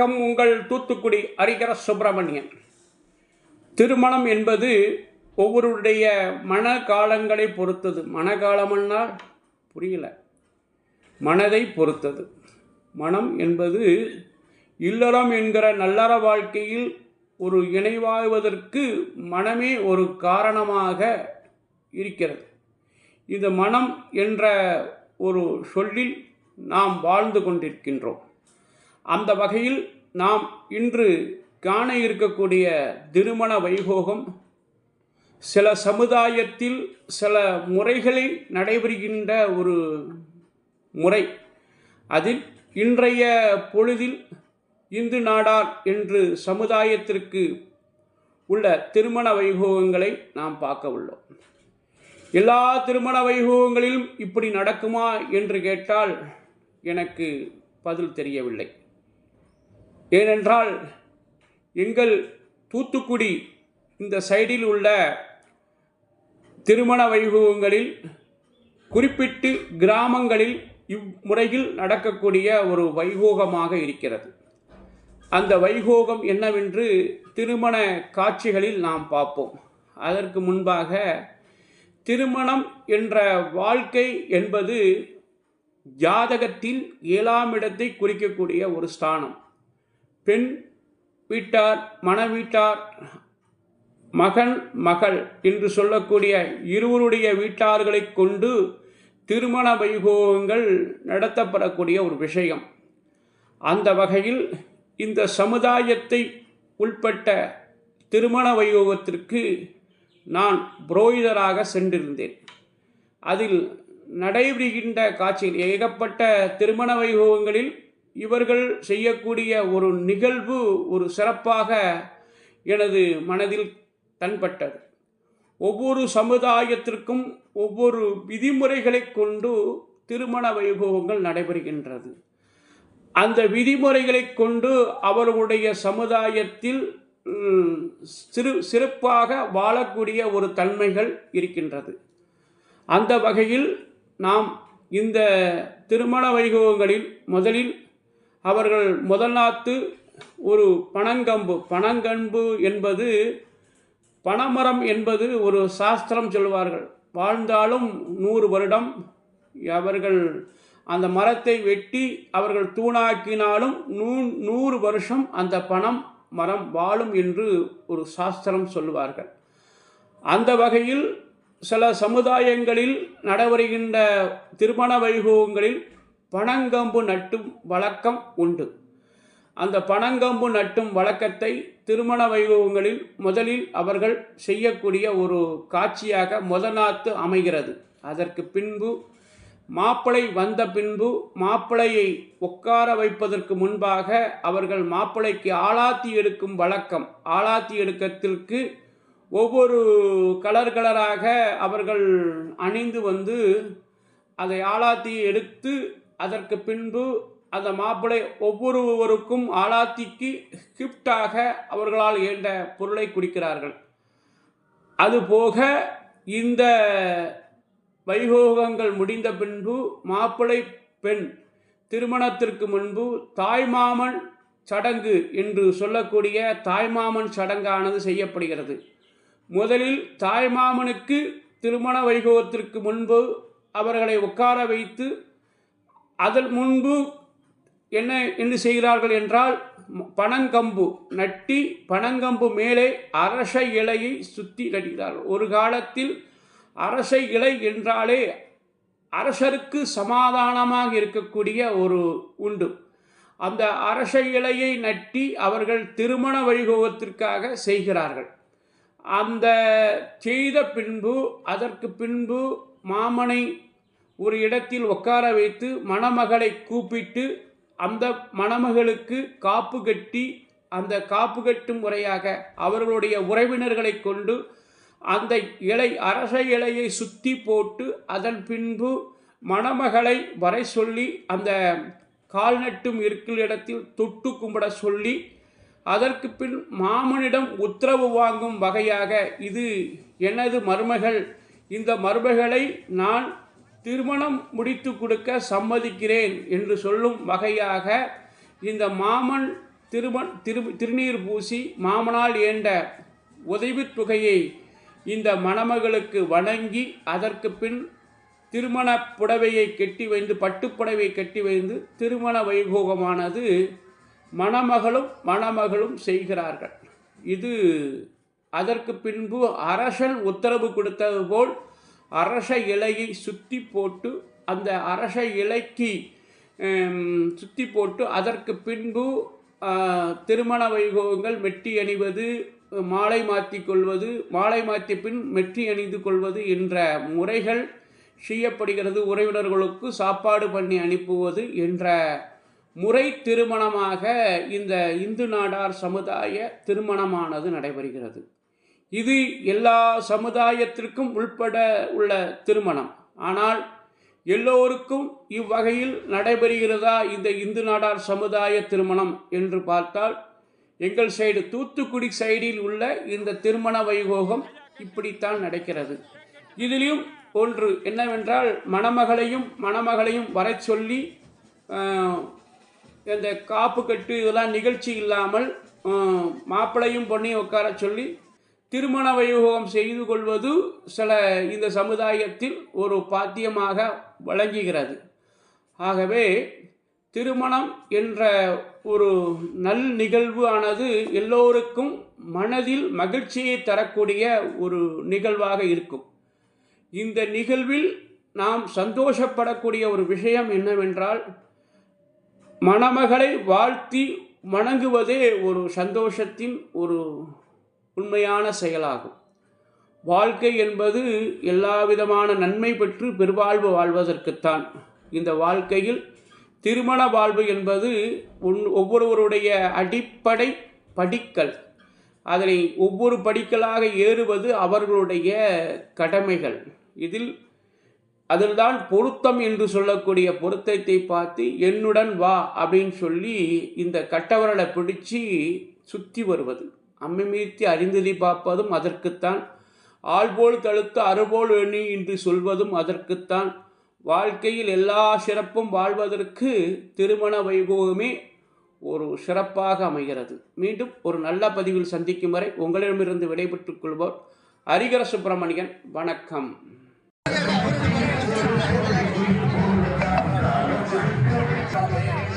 வணக்கம். உங்கள் தூத்துக்குடி ஹரிகர சுப்பிரமணியன். திருமணம் என்பது ஒவ்வொருடைய மன காலங்களை பொறுத்தது. மனகாலம்னா புரியல. மனதை பொறுத்தது. மனம் என்பது இல்லறம் என்கிற நல்லற வாழ்க்கையில் ஒரு இணைவாகுவதற்கு மனமே ஒரு காரணமாக இருக்கிறது. இந்த மனம் என்ற ஒரு சொல்லில் நாம் வாழ்ந்து கொண்டிருக்கின்றோம். அந்த வகையில் நாம் இன்று காண இருக்கக்கூடிய திருமண வைபோகம் சில சமுதாயத்தில் சில முறைகளில் நடைபெறுகின்ற ஒரு முறை. அதில் இன்றைய பொழுதில் இந்து நாடார் என்று சமுதாயத்திற்கு உள்ள திருமண வைபோகங்களை நாம் பார்க்க உள்ளோம். எல்லா திருமண வைபோகங்களிலும் இப்படி நடக்குமா என்று கேட்டால் எனக்கு பதில் தெரியவில்லை. ஏனென்றால் எங்கள் தூத்துக்குடி இந்த சைடில் உள்ள திருமண வைபவங்களில் குறிப்பிட்டு கிராமங்களில் இம்முறையில் நடக்கக்கூடிய ஒரு வைகோகமாக இருக்கிறது. அந்த வைகோகம் என்னவென்று திருமண காட்சிகளில் நாம் பார்ப்போம். அதற்கு முன்பாக திருமணம் என்ற வாழ்க்கை என்பது ஜாதகத்தில் ஏழாம் இடத்தை குறிக்கக்கூடிய ஒரு ஸ்தானம். பெண் வீட்டார் மணவீட்டார் மகன் மகள் என்று சொல்லக்கூடிய இருவருடைய வீட்டார்களை கொண்டு திருமண வைபோகங்கள் நடத்தப்படக்கூடிய ஒரு விஷயம். அந்த வகையில் இந்த சமுதாயத்தை உள்பட்ட திருமண வைபோகத்திற்கு நான் புரோகிதராக சென்றிருந்தேன். அதில் நடைபெறுகின்ற காட்சியில் ஏகப்பட்ட திருமண வைபோகங்களில் இவர்கள் செய்யக்கூடிய ஒரு நிகழ்வு ஒரு சிறப்பாக எனது மனதில் தன்பட்டது. ஒவ்வொரு சமுதாயத்திற்கும் ஒவ்வொரு விதிமுறைகளை கொண்டு திருமண வைபவங்கள் நடைபெறுகின்றது. அந்த விதிமுறைகளை கொண்டு அவர்களுடைய சமுதாயத்தில் சிறு சிறப்பாக வாழக்கூடிய ஒரு தன்மைகள் இருக்கின்றது. அந்த வகையில் நாம் இந்த திருமண வைபவங்களில் முதலில் அவர்கள் முதல் நாத்து ஒரு பனங்கம்பு. பனங்கம்பு என்பது பனமரம் என்பது ஒரு சாஸ்திரம் சொல்வார்கள். வாழ்ந்தாலும் நூறு வருடம் அவர்கள் அந்த மரத்தை வெட்டி அவர்கள் தூணாக்கினாலும் நூ நூறு வருஷம் அந்த பணம் மரம் வாழும் என்று ஒரு சாஸ்திரம் சொல்லுவார்கள். அந்த வகையில் சில சமுதாயங்களில் நடைபெறுகின்ற திருமண வைபவங்களில் பனங்கம்பு நட்டும் வழக்கம் உண்டு. அந்த பனங்கம்பு நட்டும் வழக்கத்தை திருமண வைபவங்களில் முதலில் அவர்கள் செய்யக்கூடிய ஒரு காட்சியாக முதநாத்து அமைகிறது. அதற்கு பின்பு மாப்பிளை வந்த பின்பு மாப்பிளையை உட்கார வைப்பதற்கு முன்பாக அவர்கள் மாப்பிளைக்கு ஆளாத்தி எடுக்கும் வழக்கம். ஆளாத்தி எடுக்கத்திற்கு ஒவ்வொரு கலர் கலராக அவர்கள் அணிந்து வந்து அதை ஆளாத்தி எடுத்து அதற்கு பின்பு அந்த மாப்பிளை ஒவ்வொருவருக்கும் ஆளாத்திக்கு கிஃப்டாக அவர்களால் ஏண்ட பொருளை குடிக்கிறார்கள். அதுபோக இந்த வைகோகங்கள் முடிந்த பின்பு மாப்பிளை பெண் திருமணத்திற்கு முன்பு தாய்மாமன் சடங்கு என்று சொல்லக்கூடிய தாய்மாமன் சடங்கானது செய்யப்படுகிறது. முதலில் தாய்மாமனுக்கு திருமண வைபவத்திற்கு முன்பு அவர்களை உட்கார வைத்து அதன் முன்பு என்ன என்ன செய்கிறார்கள் என்றால் பனங்கம்பு நட்டி பனங்கம்பு மேலே அரச இலையை சுற்றி நடுகிறார்கள். ஒரு காலத்தில் அரச இலை என்றாலே அரசருக்கு சமாதானமாக இருக்கக்கூடிய ஒரு உண்டு. அந்த அரச இலையை நட்டி அவர்கள் திருமண வைபவத்திற்காக செய்கிறார்கள். அந்த செய்த பின்பு அதற்கு பின்பு மாமனை ஒரு இடத்தில் உட்கார வைத்து மணமகளை கூப்பிட்டு அந்த மணமகளுக்கு காப்பு கட்டி அந்த காப்பு கட்டும் முறையாக அவர்களுடைய உறவினர்களை கொண்டு அந்த இலை அரச இலையை சுத்தி போட்டு அதன் பின்பு மணமகளை வரை சொல்லி அந்த கால் நட்டும் இருக்கிற இடத்தில் தொட்டு கும்பிட சொல்லி அதற்கு பின் மாமனிடம் உத்தரவு வாங்கும் வகையாக இது எனது மருமகள் இந்த மருமகளை நான் திருமணம் முடித்து கொடுக்க சம்மதிக்கிறேன் என்று சொல்லும் வகையாக இந்த மாமன் திருமண் திரு திருநீர் பூசி மாமனால் ஏண்ட உதவித் தொகையை இந்த மணமகளுக்கு வணங்கி அதற்கு பின் திருமண புடவையை கட்டி வைந்து பட்டுப்புடவையை கட்டி வைந்து திருமண வைபோகமானது மணமகளும் மணமகளும் செய்கிறார்கள். இது அதற்கு பின்பு அரசன் உத்தரவு கொடுத்தது போல் அரச இலையை சுற்றி போட்டு அந்த அரச இலைக்கு சுற்றி போட்டு அதற்கு பின்பு திருமண வைபவங்கள் மெட்டி அணிவது மாலை மாற்றி கொள்வது மாலை மாற்றி பின் மெட்டி அணிந்து கொள்வது என்ற முறைகள் செய்யப்படுகிறது. உறவினர்களுக்கு சாப்பாடு பண்ணி அனுப்புவது என்ற முறை திருமணமாக இந்த இந்து நாடார் சமுதாய திருமணமானது நடைபெறுகிறது. இது எல்லா சமுதாயத்திற்கும் உள்பட உள்ள திருமணம். ஆனால் எல்லோருக்கும் இவ்வகையில் நடைபெறுகிறதா இந்த இந்து நாடார் சமுதாய திருமணம் என்று பார்த்தால் எங்கள் சைடு தூத்துக்குடி சைடில் உள்ள இந்த திருமண வைகோகம் இப்படித்தான் நடக்கிறது. இதிலும் ஒன்று என்னவென்றால் மணமகளையும் மணமகளையும் வரச் சொல்லி இந்த காப்பு கட்டு இதெல்லாம் நிகழ்ச்சி இல்லாமல் மாப்பிளையும் மாப்பிள்ளையும் பொண்ணையும் உட்கார சொல்லி திருமண வைபோகம் செய்து கொள்வது சில இந்த சமுதாயத்தில் ஒரு பாத்தியமாக வழங்குகிறது ஆகவே திருமணம் என்ற ஒரு நல் நிகழ்வு ஆனது எல்லோருக்கும் மனதில் மகிழ்ச்சியை தரக்கூடிய ஒரு நிகழ்வாக இருக்கும். இந்த நிகழ்வில் நாம் சந்தோஷப்படக்கூடிய ஒரு விஷயம் என்னவென்றால் மணமகளை வாழ்த்தி வணங்குவதே ஒரு சந்தோஷத்தின் ஒரு உண்மையான செயலாகும். வாழ்க்கை என்பது எல்லாவிதமான நன்மை பெற்று பெருவாழ்வு வாழ்வதற்குத்தான். இந்த வாழ்க்கையில் திருமண வாழ்வு என்பது உன் ஒவ்வொருவருடைய அடிப்படை படிக்கல். அதனை ஒவ்வொரு படிக்கலாக ஏறுவது அவர்களுடைய கடமைகள். இதில் அதில்தான் பொருத்தம் என்று சொல்லக்கூடிய பொருத்தத்தை பார்த்து என்னுடன் வா அப்படின்னு சொல்லி இந்த கட்டவரலை பிடிச்சி சுற்றி வருவது. அம்மை மீத்தி பார்ப்பதும் அதற்குத்தான். ஆள்போல் தழுத்து அறுபோல் எண்ணி என்று சொல்வதும் அதற்குத்தான். வாழ்க்கையில் எல்லா சிறப்பும் வாழ்வதற்கு திருமண வைபோகமே ஒரு சிறப்பாக அமைகிறது. மீண்டும் ஒரு நல்ல பதிவில் சந்திக்கும் வரை உங்களிடமிருந்து விடைபெற்றுக் கொள்வோர் ஹரிகர சுப்பிரமணியன். வணக்கம். Thank you.